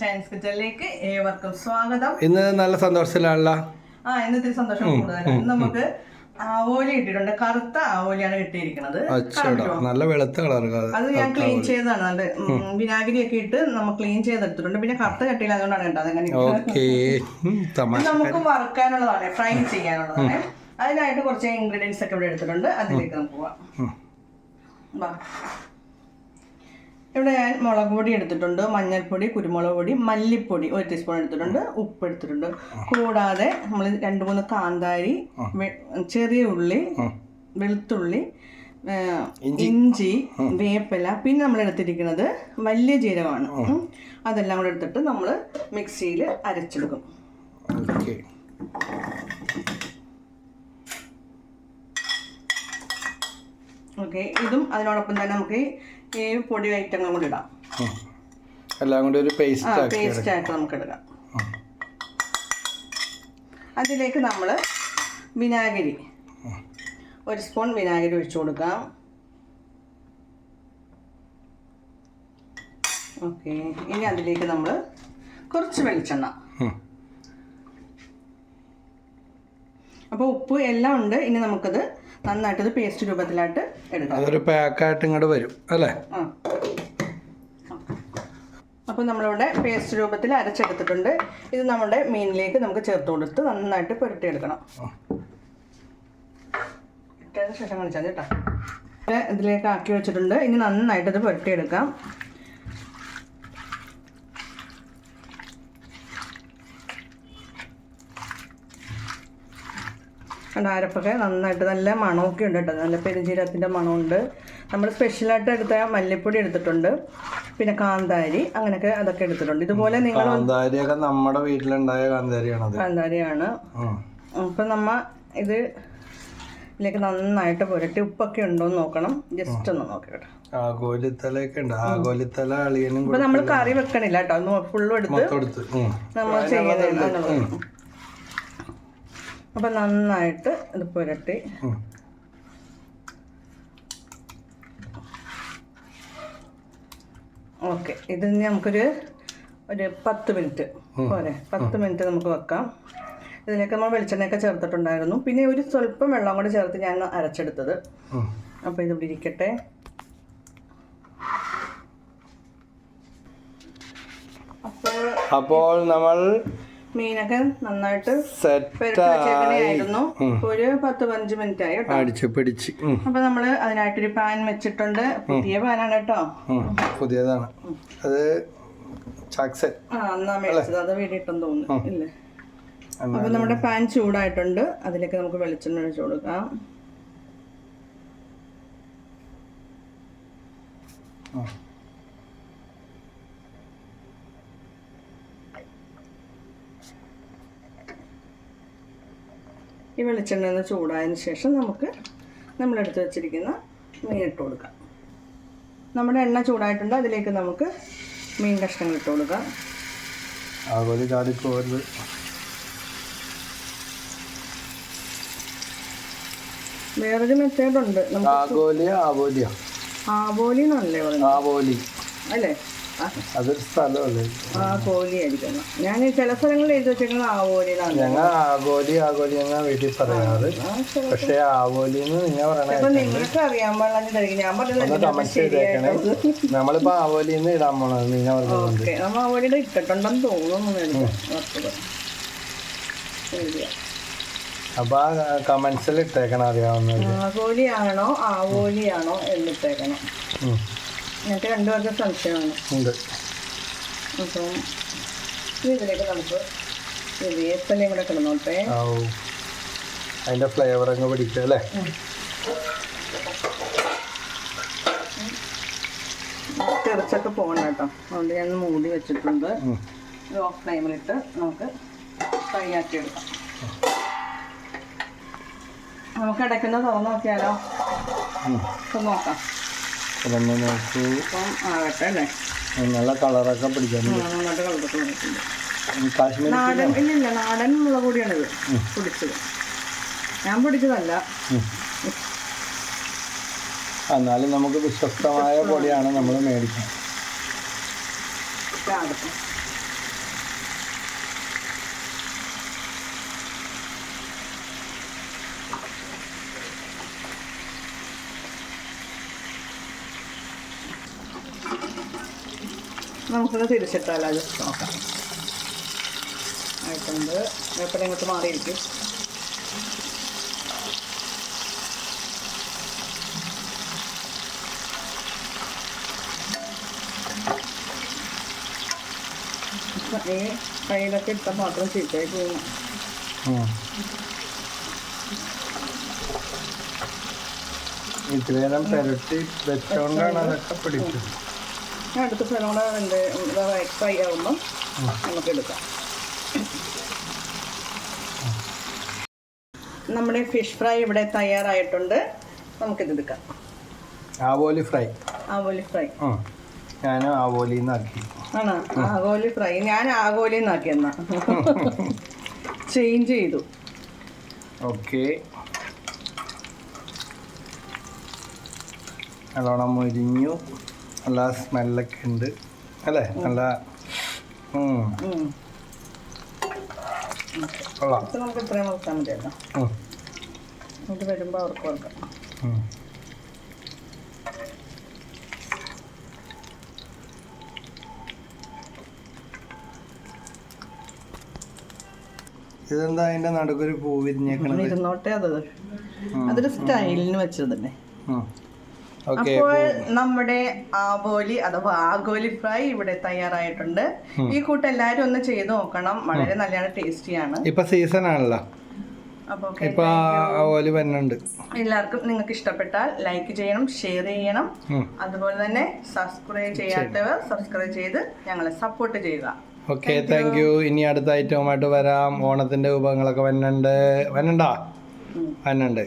Chinese കിച്ചണിലേക്ക് ഏവർക്കും സ്വാഗതം. ഇന്ന് നല്ല സന്തോഷത്തിലാണല്ലോ? ആ ഇന്നത്തെ സന്തോഷം കൂടുതലാണ്. നമുക്ക് ആവോലി ഇട്ടിട്ടുണ്ട്. കറുത്ത ആവോലിയാണ് കിട്ടിയിരിക്കുന്നത്. നല്ല വെളുത്ത കളർ അത് ഞാൻ ക്ലീൻ ചെയ്തതാണ്. നല്ല വിനാഗിരി ഒക്കെ ഇട്ട് നമ്മൾ ക്ലീൻ ചെയ്തെടുത്തിട്ടുണ്ട്. പിന്നെ കറുത്ത ചട്ടിയിൽ അതുകൊണ്ടാണ് കേട്ടോ അതങ്ങനെ നമുക്ക് വറുക്കാനുള്ളതാണ് ഫ്രൈ ചെയ്യാനുള്ളതാണ്. അതിനായിട്ട് കുറച്ച് ഇൻഗ്രീഡിയൻസ് ഒക്കെ ഇവിടെ എടുത്തിട്ടുണ്ട്. അതിലേക്ക് നമുക്ക് പോവാം. ഇവിടെ ഞാൻ മുളക് പൊടി എടുത്തിട്ടുണ്ട് മഞ്ഞൾപ്പൊടി കുരുമുളക് പൊടി മല്ലിപ്പൊടി ഒരു ടീസ്പൂൺ എടുത്തിട്ടുണ്ട് ഉപ്പ് എടുത്തിട്ടുണ്ട്. കൂടാതെ നമ്മൾ രണ്ട് മൂന്ന് കാന്താരി ചെറിയ ഉള്ളി വെളുത്തുള്ളി ഇഞ്ചി. വേപ്പില പിന്നെ നമ്മൾ എടുത്തിരിക്കുന്നത് വലിയ ജീരകമാണ്. അതെല്ലാം കൂടെ എടുത്തിട്ട് നമ്മൾ മിക്സിയിൽ അരച്ചെടുക്കും. ഓക്കെ. ഓക്കെ ഇതും അതിനോടൊപ്പം തന്നെ നമുക്ക് ഈ പൊടി ഐറ്റങ്ങളും കൂടി ഇടാം. എല്ലാം കൂടി ഒരു പേസ്റ്റ് പേസ്റ്റ് ആയിട്ട് നമുക്ക് എടുക്കാം അതിലേക്ക് നമ്മൾ വിനാഗിരി. ഒരു സ്പൂൺ വിനാഗിരി ഒഴിച്ചു കൊടുക്കാം. ഓക്കെ ഇനി അതിലേക്ക് നമ്മൾ കുറച്ച് വെളിച്ചെണ്ണ. അപ്പോൾ ഉപ്പ് എല്ലാം ഉണ്ട് ഇനി നമുക്കത് നന്നായിട്ടത് പേസ്റ്റ് രൂപത്തിലായിട്ട് എടുക്കാം. അതൊരു പാക്കായിട്ട് ഇങ്ങോട്ട് വരും അല്ലേ? ആ. അപ്പോൾ നമ്മളിവിടെ പേസ്റ്റ് രൂപത്തിൽ അരച്ചെടുത്തിട്ടുണ്ട്. ഇത് നമ്മുടെ മീനിലേക്ക് നമുക്ക് ചേർത്ത് കൊടുത്ത് നന്നായിട്ട് പുരട്ടിയെടുക്കണം. ഇട്ടതിന് ശേഷം കാണിച്ചാൽ കേട്ടോ. ഇതിലേക്ക് ആക്കി വെച്ചിട്ടുണ്ട്. ഇനി നന്നായിട്ട് ഇത് പുരട്ടിയെടുക്കാം. കണ്ടോ അരപ്പൊക്കെ നന്നായിട്ട് നല്ല മണമൊക്കെ ഉണ്ട് കേട്ടോ. നല്ല പെരുംജീരകത്തിന്റെ മണമുണ്ട്. നമ്മൾ സ്പെഷ്യലായിട്ട് എടുത്ത മല്ലിപ്പൊടി എടുത്തിട്ടുണ്ട്. പിന്നെ കാന്താരി അങ്ങനെയൊക്കെ അതൊക്കെ എടുത്തിട്ടുണ്ട്. ഇതുപോലെ നിങ്ങൾ കാന്താരിയൊക്കെ നമ്മുടെ വീട്ടിലുണ്ടായ കാന്താരിയാണ്. കാന്താരിയാണ്. അപ്പം നമ്മ ഇത് ഇതിലേക്ക് നന്നായിട്ട് പുരട്ടി ഉപ്പൊക്കെ ഉണ്ടോ എന്ന് നോക്കണം. ജസ്റ്റ് ഒന്ന് നോക്കിക്കോട്ടെ ആഗോലിത്തലയൊക്കെ ഉണ്ട്. ആഗോലിത്തല അളിയനും നമ്മൾ കറി വെക്കണില്ല കേട്ടോ. ഫുള്ളും എടുത്ത്. നമ്മൾ ചെയ്യുന്നത് അപ്പം നന്നായിട്ട് ഇത് പുരട്ടി. ഓക്കെ. ഇത് നമുക്കൊരു ഒരു പത്ത് മിനിറ്റ്. പോരെ? പത്ത് മിനിറ്റ് നമുക്ക് വെക്കാം. ഇതിലേക്ക് നമ്മൾ വെളിച്ചെണ്ണയൊക്കെ ചേർത്തിട്ടുണ്ടായിരുന്നു. പിന്നെ ഒരു സ്വല്പം വെള്ളം കൂടി ചേർത്ത് ഞാൻ അരച്ചെടുത്തത്. അപ്പൊ അപ്പോൾ ഇതിവിടെ ഇരിക്കട്ടെ. അപ്പോൾ നമ്മൾ മീനൊക്കെ നന്നായിട്ട് പെരട്ടി ഒരു പത്ത് പതിനഞ്ച് മിനിറ്റ് ആയി അടിച്ച് പിടിച്ച്. അപ്പൊ നമ്മൾ അതിനായിട്ടൊരു പാൻ വെച്ചിട്ടുണ്ട്. പുതിയ പാനാണ് കേട്ടോ. പുതിയതാണ്. അത് ചാക്സൻ ആ എന്നാ മേടിച്ചത്. അത് തോന്നുന്നു. ഇല്ലേ? അപ്പൊ നമ്മുടെ പാൻ ചൂടായിട്ടുണ്ട്. അതിലേക്ക് നമുക്ക് വെളിച്ചെണ്ണ ഒഴിച്ചു കൊടുക്കാം. ഉം. ഈ വെളിച്ചെണ്ണ ഒന്ന് ചൂടായതിനു ശേഷം നമുക്ക് നമ്മളെടുത്ത് വെച്ചിരിക്കുന്ന മീൻ ഇട്ട് കൊടുക്കാം. നമ്മുടെ എണ്ണ ചൂടായിട്ടുണ്ട് അതിലേക്ക് നമുക്ക് മീൻ കഷ്ണങ്ങൾ ഇട്ട് കൊടുക്കാം. ആഗോലി ചാടിപ്പോരുത് വേറൊരു മെത്തേഡ് ഉണ്ട്. നമുക്ക് ആഗോലിയ ആബോലി എന്നല്ലേ പറയുന്നത്? ആവോലി. അല്ലേ? അതൊരു സ്ഥലമല്ലേ? ആ അടിക്കണം ഞാൻ ചില സ്ഥലങ്ങളിൽ എഴുതി ഞങ്ങൾ ആഗോലി ആഗോലി എന്നാ വീട്ടിൽ പറയാറ്. പക്ഷേ ആവോലി എന്ന് നിങ്ങൾ പറയണേ അപ്പൊ നിങ്ങൾക്ക് അറിയാൻ ഞാൻ ഒന്ന് കമന്റ് ചെയ്തേക്കണേ നമ്മളിപ്പോ ആവോലി എന്ന് ഇടാൻ പോണത് നിങ്ങൾ പറഞ്ഞത് ഓക്കെ നമ്മ ആവോലിയുടെ ഇട്ടിട്ടുണ്ടെന്ന് തോന്നുന്നു എനിക്ക്. വറുത്തത്. ശരിയാ. അപ്പൊ ആ കമന്റ്സിൽ ഇട്ടേക്കണം അറിയാവുന്നത്. ആവോലിയാണോ ആവോലിയാണോ എന്നിട്ടേക്കണം. ഉം. ഞങ്ങൾക്ക് രണ്ടുപേർക്ക് സംശയമാണ്. ഉണ്ട്. അപ്പം ഇതിലേക്ക് നമുക്ക് വേപ്പലയും കൂടെ കിടന്നോട്ടെ? അതിന്റെ ഫ്ലേവർ അങ്ങ് പിടിക്കുക അല്ലേ? തെറിച്ചൊക്കെ പോകണം കേട്ടോ. അതുകൊണ്ട് ഞാൻ മൂടി വെച്ചിട്ടുണ്ട്. ഓഫ് ഫ്ലെയിമിലിട്ട് നമുക്ക് ഫ്രൈ ആക്കി എടുക്കാം. നമുക്ക് ഇടയ്ക്കുന്ന തുറന്നു നോക്കിയാലോ. നോക്കാം. അതൊന്ന് നോക്കൂ ആകട്ടെ അല്ലേ? നല്ല കളറൊക്കെ പിടിക്കാൻ നന്നായിട്ട് കളറൊക്കെ വന്നിട്ടുണ്ട്. നാടൻ ഇല്ല ഇല്ല നാടൻ മുളക് പൊടിയാണിത്. പൊടിച്ചത്. ഞാൻ പൊടിച്ചതല്ല. എന്നാലും നമുക്ക് വിശ്വസ്തമായ പൊടിയാണ് നമ്മൾ മേടിക്കുന്നത്. നമുക്കൊന്ന് തിരിച്ചിട്ടാലോ ജസ്റ്റ് നോക്കാം. ആയിട്ടുണ്ട്. എപ്പോഴും ഇങ്ങോട്ട് മാറിയിരിക്കും. ഈ കയ്യിലൊക്കെ ഇട്ടാൽ മാത്രം ചീത്തയായി പോകും ഉം. ഇത് നേരം പെരട്ടി വെച്ചോണ്ടാണ് അതൊക്കെ പിടിച്ചത്. അടുത്ത സ്ഥലം കൂടെ ഫ്രൈ ആകുമ്പം നമുക്ക് എടുക്കാം. നമ്മുടെ ഫിഷ് ഫ്രൈ ഇവിടെ തയ്യാറായിട്ടുണ്ട്. നമുക്കിത് എടുക്കാം. ആവോലി ഫ്രൈ ആവോലി ഫ്രൈ ഞാൻ ആവോലിന്നാക്കി. ആണോ? ആഗോലി ഫ്രൈ ഞാൻ ആഗോലി എന്നാക്കിയെന്നാ ചേഞ്ച് ചെയ്തു. ഓക്കെ. നല്ലോണം മുരിഞ്ഞു. നല്ല സ്മെല്ലൊക്കെ ഉണ്ട്. അല്ലേ? നല്ല. കൊള്ളാം. നമുക്ക് ഇത്രയും നോക്കാൻ മതിയല്ലോ. ഉം, എന്നിട്ട് വരുമ്പോൾ അവർക്ക് കൊടുക്കാം. ഉം. ഇതെന്താ അതിന്റെ നടുക്കൊരു പൂ വിരിഞ്ഞേക്കണത്? ഇരുന്നോട്ടെ അത്. അതൊരു സ്റ്റൈലിന് വെച്ചത് തന്നെ അപ്പോൾ നമ്മുടെ ആബോലി അഥവാ ആഗോലി ഫ്രൈ ഇവിടെ തയ്യാറായിട്ടുണ്ട്. ഈ കൂട്ട് എല്ലാരും ഒന്ന് ചെയ്ത് നോക്കണം. വളരെ നല്ലതാണ് ടേസ്റ്റിയാണ്. ഇപ്പൊ സീസൺ ആണല്ലോ. ഇപ്പൊ ആവോലി വരുന്നുണ്ട്. എല്ലാവർക്കും നിങ്ങൾക്ക് ഇഷ്ടപ്പെട്ടാൽ ലൈക്ക് ചെയ്യണം ഷെയർ ചെയ്യണം. അതുപോലെ തന്നെ സബ്സ്ക്രൈബ് ചെയ്യാത്തവർ സബ്സ്ക്രൈബ് ചെയ്ത് ഞങ്ങളെ സപ്പോർട്ട് ചെയ്യുക. ഓക്കെ താങ്ക് യു ഇനി അടുത്ത ഐറ്റവുമായിട്ട് വരാം. ഓണത്തിന്റെ വിഭവങ്ങളൊക്കെ വന്നുണ്ട് വന്നുണ്ടോ. വന്നുണ്ട്